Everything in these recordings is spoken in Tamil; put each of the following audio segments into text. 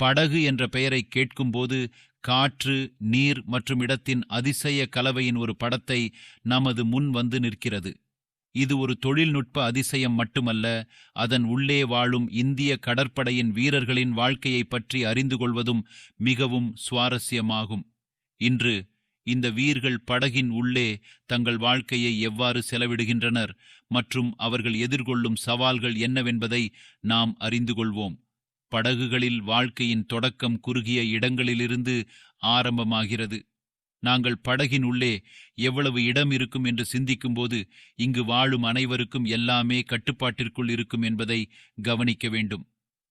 படகு என்ற பெயரை கேட்கும்போது காற்று நீர் மற்றும் இடத்தின் அதிசய கலவையின் ஒரு படத்தை நமது முன் வந்து நிற்கிறது. இது ஒரு தொழில்நுட்ப அதிசயம் மட்டுமல்ல அதன் உள்ளே வாழும் இந்திய கடற்படையின் வீரர்களின் வாழ்க்கையைப் பற்றி அறிந்து கொள்வதும் மிகவும் சுவாரஸ்யமாகும். இன்று இந்த வீர்கள் படகின் உள்ளே தங்கள் வாழ்க்கையை எவ்வாறு செலவிடுகின்றனர் மற்றும் அவர்கள் எதிர்கொள்ளும் சவால்கள் என்னவென்பதை நாம் அறிந்து கொள்வோம். படகுகளில் வாழ்க்கையின் தொடக்கம் குறுகிய இடங்களிலிருந்து ஆரம்பமாகிறது. நாங்கள் படகின் உள்ளே எவ்வளவு இடம் இருக்கும் என்று சிந்திக்கும்போது இங்கு வாழும் அனைவருக்கும் எல்லாமே கட்டுப்பாட்டிற்குள் இருக்கும் என்பதை கவனிக்க வேண்டும்.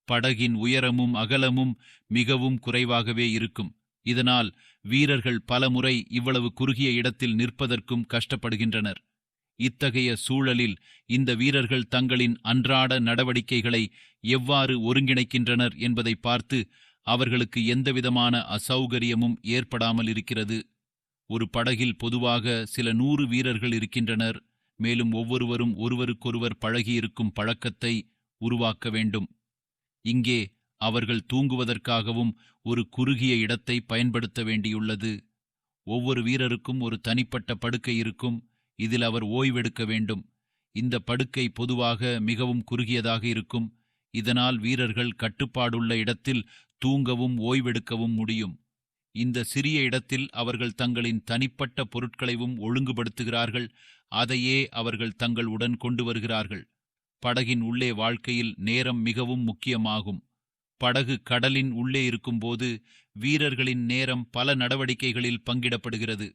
படகின் உயரமும் அகலமும் மிகவும் குறைவாகவே இருக்கும். இதனால் வீரர்கள் பலமுறை இவ்வளவு குறுகிய இடத்தில் நிற்பதற்கும் கஷ்டப்படுகின்றனர். இத்தகைய சூழலில் இந்த வீரர்கள் தங்களின் அன்றாட நடவடிக்கைகளை எவ்வாறு ஒருங்கிணைக்கின்றனர் என்பதை பார்த்து அவர்களுக்கு எந்தவிதமான அசௌகரியமும் ஏற்படாமல் இருக்கிறது. ஒரு படகில் பொதுவாக சில நூறு வீரர்கள் இருக்கின்றனர். மேலும் ஒவ்வொருவரும் ஒருவருக்கொருவர் பழகியிருக்கும் பழக்கத்தை உருவாக்க வேண்டும். இங்கே அவர்கள் தூங்குவதற்காகவும் ஒரு குறுகிய இடத்தை பயன்படுத்த வேண்டியுள்ளது. ஒவ்வொரு வீரருக்கும் ஒரு தனிப்பட்ட படுக்கை இருக்கும். இதில் அவர் ஓய்வெடுக்க வேண்டும். இந்த படுக்கை பொதுவாக மிகவும் குறுகியதாக இருக்கும். இதனால் வீரர்கள் கட்டுப்பாடுள்ள இடத்தில் தூங்கவும் ஓய்வெடுக்கவும் முடியும். இந்த சிறிய இடத்தில் அவர்கள் தங்களின் தனிப்பட்ட பொருட்களையும் ஒழுங்குபடுத்துகிறார்கள். அதையே அவர்கள் தங்கள் உடன் கொண்டு வருகிறார்கள். படகின் உள்ளே வாழ்க்கையில் நேரம் மிகவும் முக்கியமாகும். படகு கடலின் உள்ளே இருக்கும்போது வீரர்களின் நேரம் பல நடவடிக்கைகளில் பங்கிடப்படுகிறது.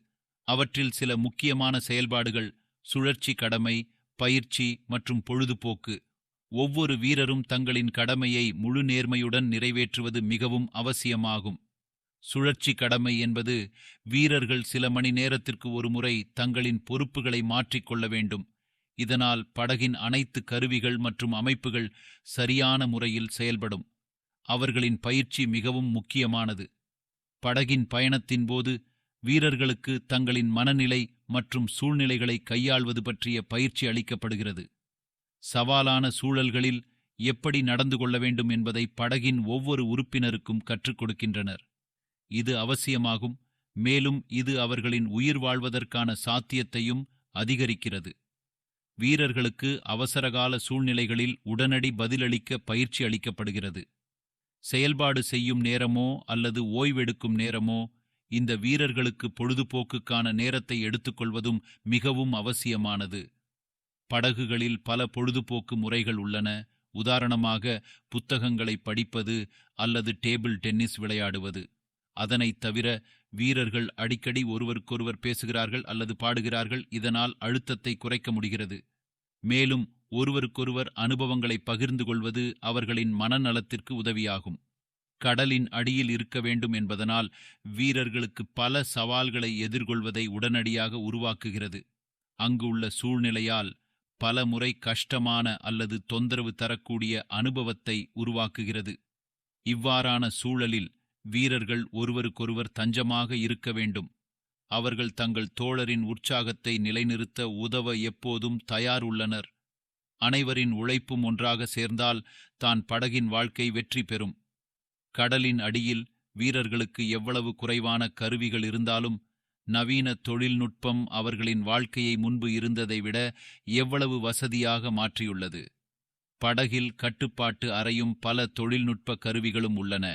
அவற்றில் சில முக்கியமான செயல்பாடுகள் சுழற்சி கடமை பயிற்சி மற்றும் பொழுதுபோக்கு. ஒவ்வொரு வீரரும் தங்களின் கடமையை முழு நேர்மையுடன் நிறைவேற்றுவது மிகவும் அவசியமாகும். சுழற்சி கடமை என்பது வீரர்கள் சில மணி நேரத்திற்கு ஒருமுறை தங்களின் பொறுப்புகளை மாற்றிக்கொள்ள வேண்டும். இதனால் படகின் அனைத்து கருவிகள் மற்றும் அமைப்புகள் சரியான முறையில் செயல்படும். அவர்களின் பயிற்சி மிகவும் முக்கியமானது. படகின் பயணத்தின் போது வீரர்களுக்கு தங்களின் மனநிலை மற்றும் சூழ்நிலைகளை கையாள்வது பற்றிய பயிற்சி அளிக்கப்படுகிறது. சவாலான சூழல்களில் எப்படி நடந்து கொள்ள வேண்டும் என்பதை படகின் ஒவ்வொரு உறுப்பினருக்கும் கற்றுக் கொடுக்கின்றனர். இது அவசியமாகும் மேலும் இது அவர்களின் உயிர் வாழ்வதற்கான சாத்தியத்தையும் அதிகரிக்கிறது. வீரர்களுக்கு அவசரகால சூழ்நிலைகளில் உடனடி பதிலளிக்க பயிற்சி அளிக்கப்படுகிறது. செயல்பாடு செய்யும் நேரமோ அல்லது ஓய்வெடுக்கும் நேரமோ இந்த வீரர்களுக்கு பொழுதுபோக்குக்கான நேரத்தை எடுத்துக்கொள்வதும் மிகவும் அவசியமானது. படகுகளில் பல பொழுதுபோக்கு முறைகள் உள்ளன. உதாரணமாக புத்தகங்களை படிப்பது அல்லது டேபிள் டென்னிஸ் விளையாடுவது. அதனைத் தவிர வீரர்கள் அடிக்கடி ஒருவருக்கொருவர் பேசுகிறார்கள் அல்லது பாடுகிறார்கள் இதனால் அழுத்தத்தை குறைக்க முடிகிறது. மேலும் ஒருவருக்கொருவர் அனுபவங்களை பகிர்ந்து கொள்வது அவர்களின் மனநலத்திற்கு உதவியாகும். கடலின் அடியில் இருக்க வேண்டும் என்பதனால் வீரர்களுக்கு பல சவால்களை எதிர்கொள்வதை உடனடியாக உருவாக்குகிறது. அங்கு உள்ள சூழ்நிலையால் பல முறை கஷ்டமான அல்லது தொந்தரவு தரக்கூடிய அனுபவத்தை உருவாக்குகிறது. இவ்வாறான சூழலில் வீரர்கள் ஒருவருக்கொருவர் தஞ்சமாக இருக்க வேண்டும். அவர்கள் தங்கள் தோழரின் உற்சாகத்தை நிலைநிறுத்த உதவ எப்போதும் தயார் உள்ளனர். அனைவரின் உழைப்பும் ஒன்றாக சேர்ந்தால் தான் படகின் வாழ்க்கை வெற்றி பெறும். கடலின் அடியில் வீரர்களுக்கு எவ்வளவு குறைவான கருவிகள் இருந்தாலும் நவீன தொழில்நுட்பம் அவர்களின் வாழ்க்கையை முன்பு இருந்ததை விட எவ்வளவு வசதியாக மாற்றியுள்ளது. படகில் கட்டுப்பாட்டு அறையும் பல தொழில்நுட்ப கருவிகளும் உள்ளன.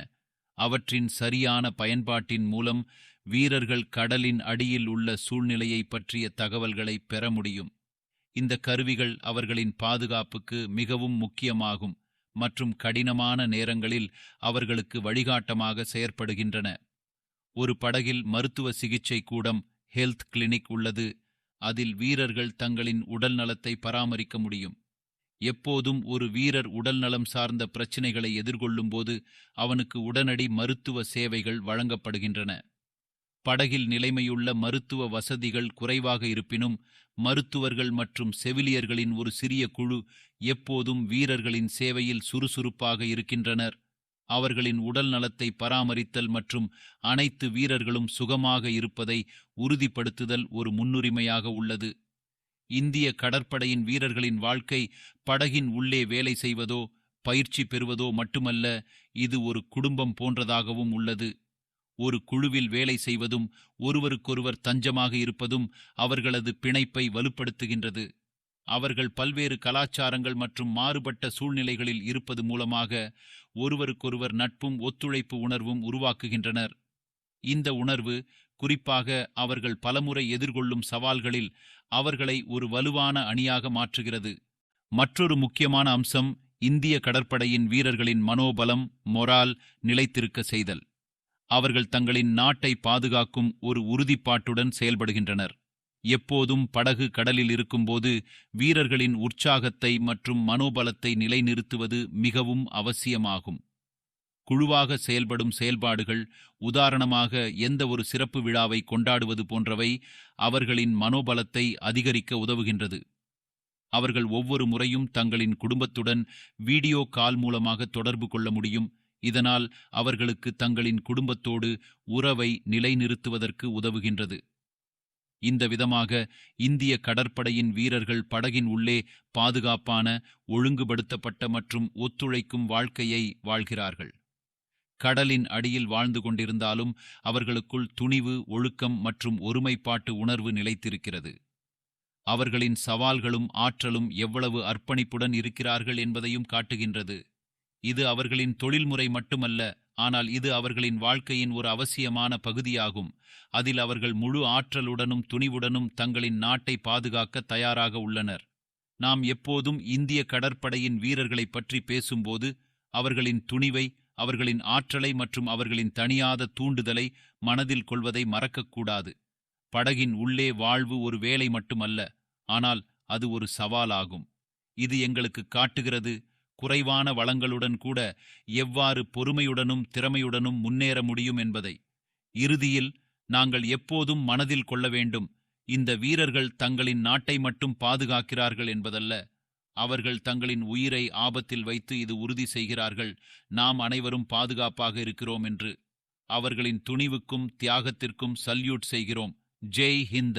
அவற்றின் சரியான பயன்பாட்டின் மூலம் வீரர்கள் கடலின் அடியில் உள்ள சூழ்நிலையை பற்றிய தகவல்களை பெற முடியும். இந்த கருவிகள் அவர்களின் பாதுகாப்புக்கு மிகவும் முக்கியமாகும். மற்றும் கடினமான நேரங்களில் அவர்களுக்கு வழிகாட்டமாக செயற்படுகின்றன. ஒரு படகில் மருத்துவ சிகிச்சை கூடம் ஹெல்த் கிளினிக் உள்ளது. அதில் வீரர்கள் தங்களின் உடல் நலத்தை பராமரிக்க முடியும். எப்போதும் ஒரு வீரர் உடல்நலம் சார்ந்த பிரச்சினைகளை எதிர்கொள்ளும்போது அவனுக்கு உடனடி மருத்துவ சேவைகள் வழங்கப்படுகின்றன. படகில் நிலைமையுள்ள மருத்துவ வசதிகள் குறைவாக இருப்பினும் மருத்துவர்கள் மற்றும் செவிலியர்களின் ஒரு சிறிய குழு எப்போதும் வீரர்களின் சேவையில் சுறுசுறுப்பாக இருக்கின்றனர். அவர்களின் உடல் நலத்தை பராமரித்தல் மற்றும் அனைத்து வீரர்களும் சுகமாக இருப்பதை உறுதிப்படுத்துதல் ஒரு முன்னுரிமையாக உள்ளது. இந்திய கடற்படையின் வீரர்களின் வாழ்க்கை படகின் உள்ளே வேலை செய்வதோ பயிற்சி பெறுவதோ மட்டுமல்ல இது ஒரு குடும்பம் போன்றதாகவும் உள்ளது. ஒரு குழுவில் வேலை செய்வதும் ஒருவருக்கொருவர் தஞ்சமாக இருப்பதும் அவர்களது பிணைப்பை வலுப்படுத்துகின்றது. அவர்கள் பல்வேறு கலாச்சாரங்கள் மற்றும் மாறுபட்ட சூழ்நிலைகளில் இருப்பது மூலமாக ஒருவருக்கொருவர் நட்பும் ஒத்துழைப்பு உணர்வும் உருவாக்குகின்றனர். இந்த உணர்வு குறிப்பாக அவர்கள் பலமுறை எதிர்கொள்ளும் சவால்களில் அவர்களை ஒரு வலுவான அணியாக மாற்றுகிறது. மற்றொரு முக்கியமான அம்சம் இந்திய கடற்படையின் வீரர்களின் மனோபலம் மொரால் நிலைத்திருக்க செய்தல். அவர்கள் தங்களின் நாட்டை பாதுகாக்கும் ஒரு உறுதிப்பாட்டுடன் செயல்படுகின்றனர். எப்போதும் படகு கடலில் இருக்கும்போது வீரர்களின் உற்சாகத்தை மற்றும் மனோபலத்தை நிலைநிறுத்துவது மிகவும் அவசியமாகும். குழுவாக செயல்படும் செயல்பாடுகள் உதாரணமாக எந்த ஒரு சிறப்பு விழாவை கொண்டாடுவது போன்றவை அவர்களின் மனோபலத்தை அதிகரிக்க உதவுகின்றது. அவர்கள் ஒவ்வொரு முறையும் தங்களின் குடும்பத்துடன் வீடியோ கால் மூலமாக தொடர்பு கொள்ள முடியும் இதனால் அவர்களுக்கு தங்களின் குடும்பத்தோடு உறவை நிலைநிறுத்துவதற்கு உதவுகின்றது. இந்த விதமாக இந்திய கடற்படையின் வீரர்கள் படகின் உள்ளே பாதுகாப்பான ஒழுங்குபடுத்தப்பட்ட மற்றும் ஒத்துழைக்கும் வாழ்க்கையை வாழ்கிறார்கள். கடலின் அடியில் வாழ்ந்து கொண்டிருந்தாலும் அவர்களுக்குள் துணிவு ஒழுக்கம் மற்றும் ஒருமைப்பாட்டு உணர்வு நிலைத்திருக்கிறது. அவர்களின் சவால்களும் ஆற்றலும் எவ்வளவு அர்ப்பணிப்புடன் இருக்கிறார்கள் என்பதையும் காட்டுகின்றது. இது அவர்களின் தொழில்முறை மட்டுமல்ல ஆனால் இது அவர்களின் வாழ்க்கையின் ஒரு அவசியமான பகுதியாகும். அதில் அவர்கள் முழு ஆற்றலுடனும் துணிவுடனும் தங்களின் நாட்டை பாதுகாக்க தயாராக உள்ளனர். நாம் எப்போதும் இந்திய கடற்படையின் வீரர்களைப் பற்றி பேசும்போது அவர்களின் துணிவை அவர்களின் ஆற்றலை மற்றும் அவர்களின் தனியாத தூண்டுதலை மனதில் கொள்வதை மறக்கக்கூடாது. படகின் உள்ளே வாழ்வு ஒரு வேலை மட்டுமல்ல ஆனால் அது ஒரு சவாலாகும். இது எங்களுக்கு காட்டுகிறது குறைவான வளங்களுடன் கூட எவ்வாறு பொறுமையுடனும் திறமையுடனும் முன்னேற முடியும் என்பதை. இறுதியில் நாங்கள் எப்போதும் மனதில் கொள்ள வேண்டும் இந்த வீரர்கள் தங்களின் நாட்டை மட்டும் பாதுகாக்கிறார்கள் என்பதல்ல அவர்கள் தங்களின் உயிரை ஆபத்தில் வைத்து இது உறுதி செய்கிறார்கள் நாம் அனைவரும் பாதுகாப்பாக இருக்கிறோம் என்று. அவர்களின் துணிவுக்கும் தியாகத்திற்கும் சல்யூட் செய்கிறோம். ஜெய் ஹிந்த.